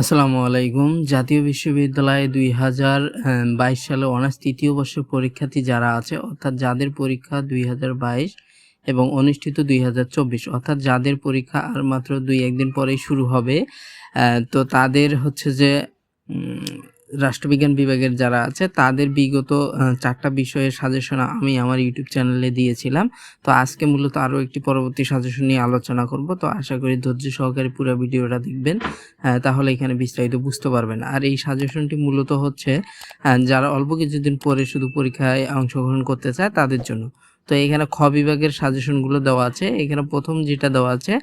আসসালামু আলাইকুম। জাতীয় বিশ্ববিদ্যালয়ে দুই হাজার বাইশ সালে অনার্স তৃতীয় বর্ষের পরীক্ষার্থী যারা আছে, অর্থাৎ যাদের পরীক্ষা দুই হাজার বাইশ এবং অনুষ্ঠিত দুই হাজার চব্বিশ, অর্থাৎ যাদের পরীক্ষা আর মাত্র দুই একদিন পরেই শুরু হবে তো তাদের হচ্ছে যে রাষ্ট্রবিজ্ঞান বিভাগের যারা আছে, তাদের বিগত চারটা বিষয়ের সাজেশন আমি আমার ইউটিউব চ্যানেলে দিয়েছিলাম। তো আজকে মূলত আরও একটি পরবর্তী সাজেশন নিয়ে আলোচনা করব। তো আশা করি ধৈর্য সহকারে পুরো ভিডিওটা দেখবেন তাহলে এখানে বিস্তারিত বুঝতে পারবেন। আর এই সাজেশনটি মূলত হচ্ছে যারা অল্প কিছুদিন পরে শুধু পরীক্ষায় অংশগ্রহণ করতে চায় তাদের জন্য। তো এখানে খ বিভাগের সাজেশনগুলো দেওয়া আছে। এখানে প্রথম যেটা দেওয়া আছে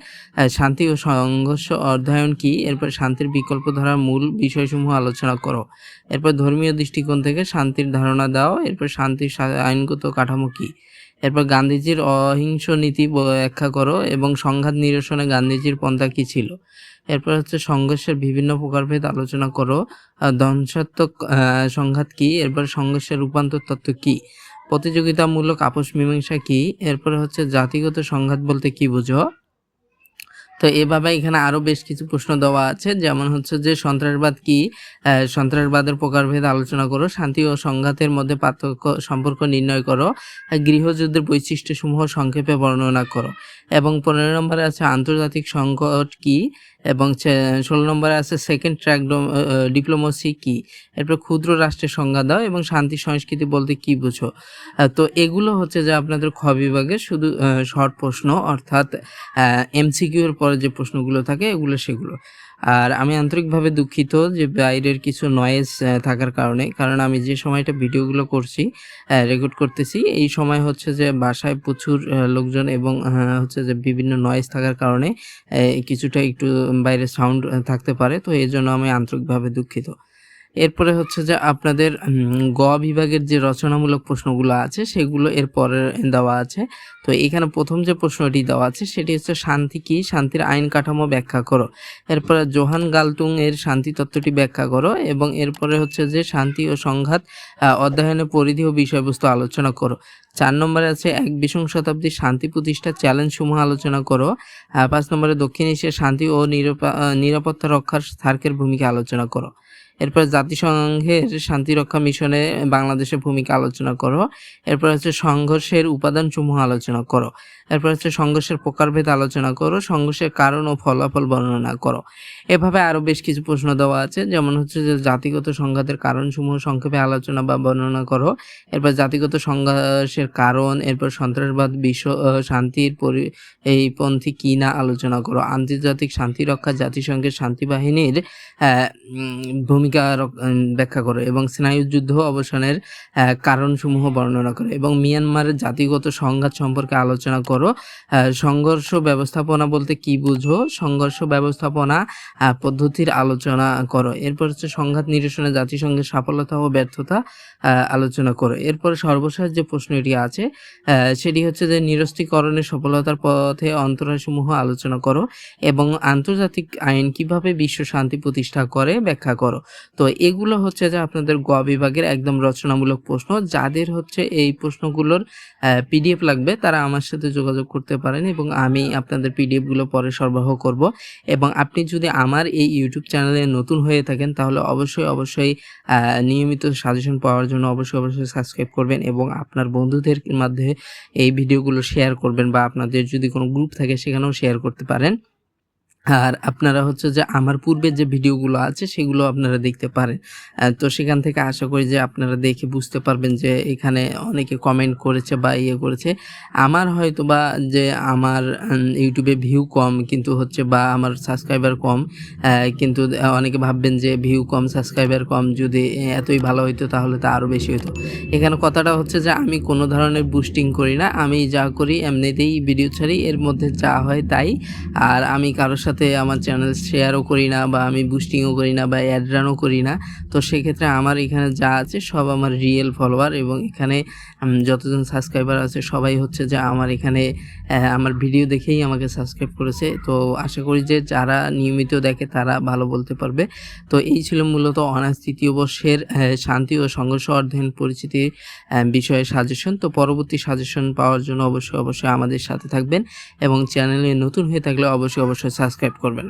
শান্তি ও সংঘর্ষ অধ্যয়ন কি? এরপর শান্তির বিকল্প ধারার মূল বিষয়সমূহ আলোচনা করো। এরপর ধর্মীয় দৃষ্টিকোণ থেকে শান্তির ধারণা দাও। এরপর শান্তির আইনগত কাঠামো কি? এরপর গান্ধীজির অহিংস নীতি ব্যাখ্যা করো এবং সংঘাত নিরসনে গান্ধীজির পন্থা কি ছিল? এরপর হচ্ছে সংঘর্ষের বিভিন্ন প্রকারভেদ আলোচনা করো। ধ্বংসাত্মক সংঘাত কি? এরপর সংঘর্ষের রূপান্তর তত্ত্ব কি? প্রতিযোগিতামূলক আপোষ মীমাংসা কি? এরপরে হচ্ছে জাতিগত সংঘাত বলতে কি বুঝো? তো এভাবে এখানে আরও বেশ কিছু প্রশ্ন দেওয়া আছে, যেমন হচ্ছে যে সন্ত্রাসবাদ কি? সন্ত্রাসবাদের প্রকারভেদ আলোচনা করো, শান্তি ও সংঘাতের মধ্যে পার্থক্য সম্পর্ক নির্ণয় করো গৃহযুদ্ধের বৈশিষ্ট্যসমূহ সংক্ষেপে বর্ণনা করো। এবং পনেরো নম্বরে আছে আন্তর্জাতিক সংকট কি? এবং ষোলো নম্বরে আছে সেকেন্ড ট্র্যাক ডিপ্লোমেসি কি? এরপর ক্ষুদ্র রাষ্ট্রের সংজ্ঞা দাও এবং শান্তি সংস্কৃতি বলতে কি বুঝো? তো এগুলো হচ্ছে যে আপনাদের খ বিভাগে শুধু শর্ট প্রশ্ন, অর্থাৎ এমসিকিউর পরে যে প্রশ্নগুলো থাকে এগুলো সেগুলো। আর আমি আন্তরিকভাবে দুঃখিত যে বাইরের কিছু নয়েজ থাকার কারণে। কারণ আমি যে সময়টা ভিডিওগুলো করছি রেকর্ড করতেছি, এই সময় হচ্ছে যে বাসায় প্রচুর লোকজন এবং হচ্ছে যে বিভিন্ন নয়েজ থাকার কারণে কিছুটা একটু বাইরে সাউন্ড থাকতে পারে। তো এই জন্য আমি আন্তরিকভাবে দুঃখিত। এরপরে হচ্ছে যে আপনাদের গ বিভাগের যে রচনামূলক প্রশ্নগুলো আছে, সেগুলো এরপরে দেওয়া আছে। তো এখানে প্রথম যে প্রশ্নটি দেওয়া আছে, সেটি হচ্ছে শান্তি কি? শান্তির আইন কাঠামো ব্যাখ্যা করো। এরপরে জোহান গালতুং এর শান্তি তত্ত্বটি ব্যাখ্যা করো এবং এরপরে হচ্ছে যে শান্তি ও সংঘাত অধ্যয়নের পরিধি ও বিষয়বস্তু আলোচনা করো। চার নম্বরে আছে এক বিশং শতাব্দীর শান্তি প্রতিষ্ঠার চ্যালেঞ্জ সমূহ আলোচনা করো। পাঁচ নম্বরে দক্ষিণ এশিয়ার শান্তি ও নিরাপা- নিরাপত্তা রক্ষার সার্কের ভূমিকা আলোচনা করো। এরপর জাতিসংঘের শান্তিরক্ষা মিশনে বাংলাদেশের ভূমিকা আলোচনা করো। এরপর হচ্ছে সংঘর্ষের উপাদানসমূহ আলোচনা করো। এরপর হচ্ছে সংঘর্ষের প্রকারভেদ আলোচনা করো, সংঘর্ষের কারণ ও ফলাফল বর্ণনা করো। এভাবে আরও বেশ কিছু প্রশ্ন দেওয়া আছে, যেমন হচ্ছে যে জাতিগত সংঘাতের কারণসমূহ সংক্ষেপে আলোচনা বা বর্ণনা করো, এরপর জাতিগত সংঘর্ষের কারণ, এরপর সন্ত্রাসবাদ, বিশ্ব শান্তির পরি, এই পন্থী কি না আলোচনা করো, আন্তর্জাতিক শান্তি রক্ষা, জাতিসংঘের শান্তি বাহিনীর ভূমিকা ব্যাখ্যা করো এবং স্নায়ুযুদ্ধ অবসানের কারণসমূহ বর্ণনা করো এবং মিয়ানমারের জাতিগত সংঘাত সম্পর্কে আলোচনা করো। আহ, সংঘর্ষ ব্যবস্থাপনা বলতে কি বুঝো? সংঘর্ষ ব্যবস্থাপনা পদ্ধতির আলোচনা করো। এরপর হচ্ছে সংঘাত নিরসনে জাতিসংঘের সফলতা ও ব্যর্থতা আলোচনা করো। এরপর সর্বশেষ যে প্রশ্নটি আছে সেটি হচ্ছে যে নিরস্ত্রীকরণের সফলতার পথে অন্তরাসমূহ আলোচনা করো এবং আন্তর্জাতিক আইন কীভাবে বিশ্ব শান্তি প্রতিষ্ঠা করে ব্যাখ্যা করো। তো এগুলো হচ্ছে যে আপনাদের গ বিভাগের একদম রচনামূলক প্রশ্ন। যাদের হচ্ছে এই প্রশ্নগুলোর পিডিএফ লাগবে তারা আমার সাথে যোগাযোগ করতে পারেন এবং আমি আপনাদের পিডিএফগুলো পরে সরবরাহ করব। এবং আপনি যদি আমার এই ইউটিউব চ্যানেলে নতুন হয়ে থাকেন, তাহলে অবশ্যই অবশ্যই নিয়মিত সাজেশন পাওয়ার জন্য অবশ্যই অবশ্যই সাবস্ক্রাইব করবেন এবং আপনার বন্ধুদের মাধ্যমে এই ভিডিওগুলো শেয়ার করবেন বা আপনাদের যদি কোনো গ্রুপ থাকে, সেখানেও শেয়ার করতে পারেন। আর আপনারা হচ্ছে যে আমার পূর্বের যে ভিডিওগুলো আছে সেগুলো আপনারা দেখতে পারেন। তো সেখান থেকে আশা করি যে আপনারা দেখে বুঝতে পারবেন যে এখানে অনেকে কমেন্ট করেছে বা ইয়ে করেছে। আমার হয়তো বা যে আমার ইউটিউবে ভিউ কম কিন্তু হচ্ছে বা আমার সাবস্ক্রাইবার কম কিন্তু অনেকে ভাববেন যে ভিউ কম সাবস্ক্রাইবার কম যদি এতই ভালো হইতো তাহলে তা আরও বেশি হতো এখানে কথাটা হচ্ছে যে আমি কোনো ধরনের বুস্টিং করি না। আমি যা করি এমনিতেই ভিডিও ছাড়ি, এর মধ্যে যা হয় তাই। আর আমি কারোর সাথে আমার চ্যানেল শেয়ারও করি না বা আমি বুস্টিংও করি না বা অ্যাড রানও করি না তো সেক্ষেত্রে আমার এখানে যা আছে সব আমার রিয়েল ফলোয়ার এবং এখানে যতজন সাবস্ক্রাইবার আছে সবাই হচ্ছে যে আমার এখানে আমার ভিডিও দেখেই আমাকে সাবস্ক্রাইব করেছে। তো আশা করি যে যারা নিয়মিত দেখে তারা ভালো বলতে পারবে। তো এই ছিল মূলত অনার্স তৃতীয় বর্ষের শান্তি ও সংঘর্ষ অধ্যয়ন পরিচিতি আহ, বিষয়ে সাজেশন তো পরবর্তী সাজেশন পাওয়ার জন্য অবশ্যই অবশ্যই আমাদের সাথে থাকবেন এবং চ্যানেলে নতুন হয়ে থাকলে অবশ্যই অবশ্যই সাবস্ক্রাইব করবেন